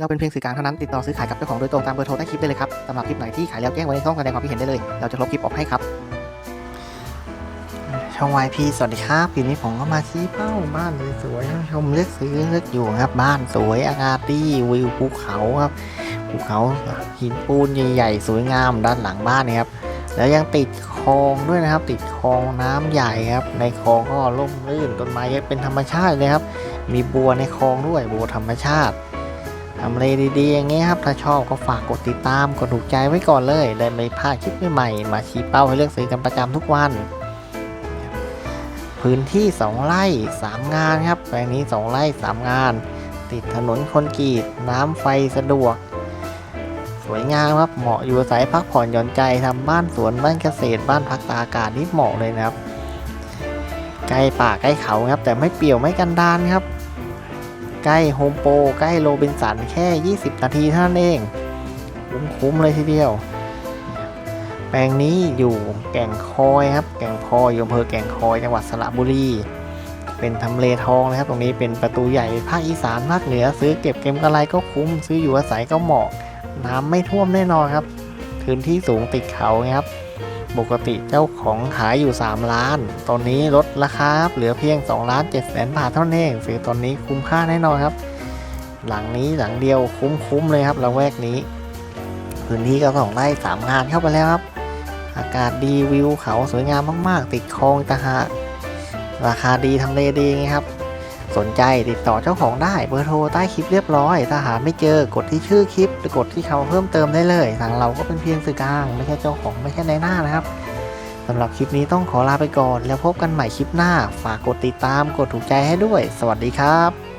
เราเป็นเพียงสื่อกลางเท่านั้นติดต่อซื้อขายกับเจ้าของโดยตรงตามเบอร์โทรใต้คลิปได้เลยครับสำหรับคลิปไหนที่ขายแล้วแจ้งไว้ในช่องแสดงความคิดเห็นได้เลย เราจะลบคลิปออกให้ครับ ช่อง YP สวัสดีครับปีนี้ผมก็มาชี้เป้าบ้านสวยๆให้ชมเลือกซื้อเลือกอยู่ครับบ้านสวยอากาศดีวิวภูเขาครับภูเขาหินปูนใหญ่ๆสวยงามด้านหลังบ้านนะครับแล้วยังติดคลองด้วยนะครับ ติดคลองน้ำใหญ่ครับ ในคลองก็ร่มรื่นต้นไม้เยอะเป็นธรรมชาติเลยครับ มีบัวในคลองด้วยบัวธรรมชาติ ทำเลดีๆ อย่างเงี้ยครับ ถ้าชอบก็ฝากกดติดตาม กดถูกใจไว้ก่อนเลย ได้ไม่พลาดคลิปใหม่ๆ มาชี้เป้าให้เลือกซื้อกันประจำทุกวัน พื้นที่ 2 ไร่ 3 งานครับ แปลงนี้ 2 ไร่ 3 งาน ติดถนนคนกรีตน้ำไฟสะดวก สวยงามครับ เหมาะอยู่อาศัยพักผ่อนหย่อนใจทำบ้านสวนบ้านเกษตร บ้านพักตากอากาศนี่เหมาะเลยนะครับ ใกล้ป่าใกล้เขาครับ แต่ไม่เปี่ยวไม่กันดานครับ ใกล้โฮมโปรใกล้โรบินสันแค่ 20 นาทีเท่านั้นเองคุ้มๆเลยทีเดียว แปลงนี้อยู่แก่งคอยครับ แก่งคอยอยู่อำเภอแก่งคอยจังหวัดสระบุรี เป็นทำเลทองนะครับ ตรงนี้เป็นประตูใหญ่ภาคอีสานภาคเหนือ ซื้อเก็บเก็มกำไรก็คุ้ม ซื้ออยู่อาศัยก็เหมาะ น้ำไม่ท่วมแน่นอนครับพื้นที่สูงติดเขาครับ ปกติเจ้าของขายอยู่ 3 ล้าน ตอนนี้ลดราคาครับเหลือเพียง2ล้าน7แสนบาทเท่านั้นเองซื้อตอนนี้คุ้มค่าแน่นอนครับ หลังนี้หลังเดียวคุ้มๆเลยครับละแวกนี้ พื้นที่ก็สองไร่สามงานเข้าไปแล้วครับ อากาศดีวิวเขาสวยงามมาก ๆ ติดคลองตะหากราคาดีทำเลดีไงครับ สนใจติดต่อเจ้าของได้เบอร์โทรใต้คลิปเรียบร้อย ถ้าหาไม่เจอกดที่ชื่อคลิปหรือกดที่เขาเพิ่มเติมได้เลยทางเราก็เป็นเพียงสื่อกลางไม่ใช่เจ้าของไม่ใช่ในหน้านะครับสำหรับคลิปนี้ต้องขอลาไปก่อน แล้วพบกันใหม่คลิปหน้า ฝากกดติดตามกดถูกใจให้ด้วย สวัสดีครับ